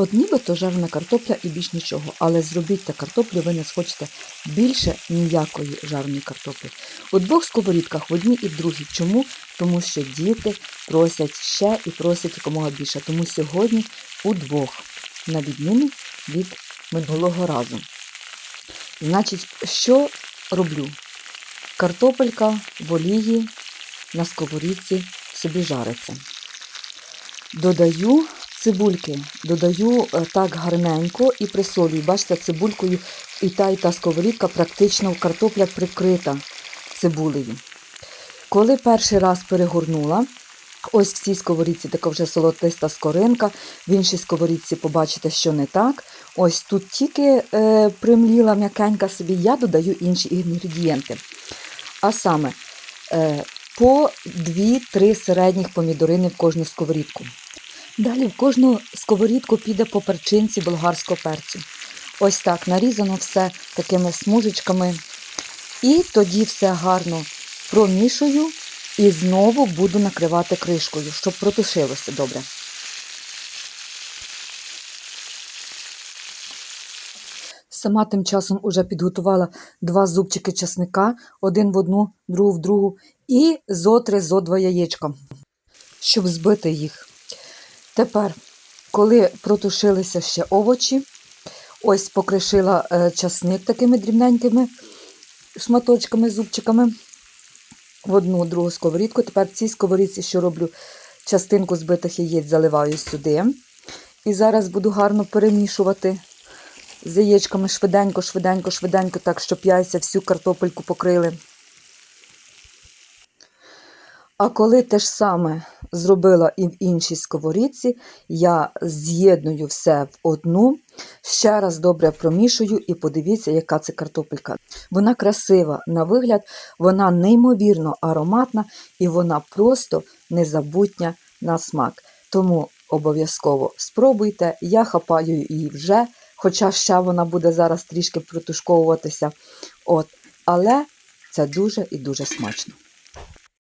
От нібито жарена картопля і більш нічого, але зробіть та картоплю, ви не схочете більше ніякої жареної картоплі. У двох сковорідках в одній і в другій. Чому? Тому що діти просять ще і просять якомога більше. Тому сьогодні у двох, на відміну від минулого разу. Значить, що роблю? Картопелька в олії на сковорідці собі жариться. Додаю цибульки, додаю е, так гарненько і присолюю. Бачите, цибулькою і та, і та сковорідка практично картопля прикрита цибулею. Коли перший раз перегорнула, ось в цій сковорідці така вже солотиста скоринка, в іншій сковорідці побачите, що не так. Ось тут тільки е, примліла м'якенька собі, я додаю інші інгредієнти. А саме е, по 2-3 середніх помідорини в кожну сковорідку. Далі в кожну сковорідку піде по перчинці болгарського перцю. Ось так нарізано все такими смужечками. І тоді все гарно промішую і знову буду накривати кришкою, щоб протушилося добре. Сама тим часом уже підготувала два зубчики чесника, один в одну, другу в другу, і зо три, зо два яєчка, щоб збити їх. Тепер, коли протушилися ще овочі, ось покришила е, часник такими дрібненькими шматочками, зубчиками в одну другу сковорідку. Тепер в цій сковорідці, що роблю, частинку збитих яєць заливаю сюди. І зараз буду гарно перемішувати з яєчками швиденько, швиденько, швиденько, так, щоб яйця всю картопельку покрили. А коли те ж саме зробила і в іншій сковорідці, я з'єдную все в одну, ще раз добре промішую і подивіться, яка це картопелька. Вона красива на вигляд, вона неймовірно ароматна і вона просто незабутня на смак. Тому обов'язково спробуйте, я хапаю її вже, хоча ще вона буде зараз трішки протушковуватися. От. Але це дуже і дуже смачно.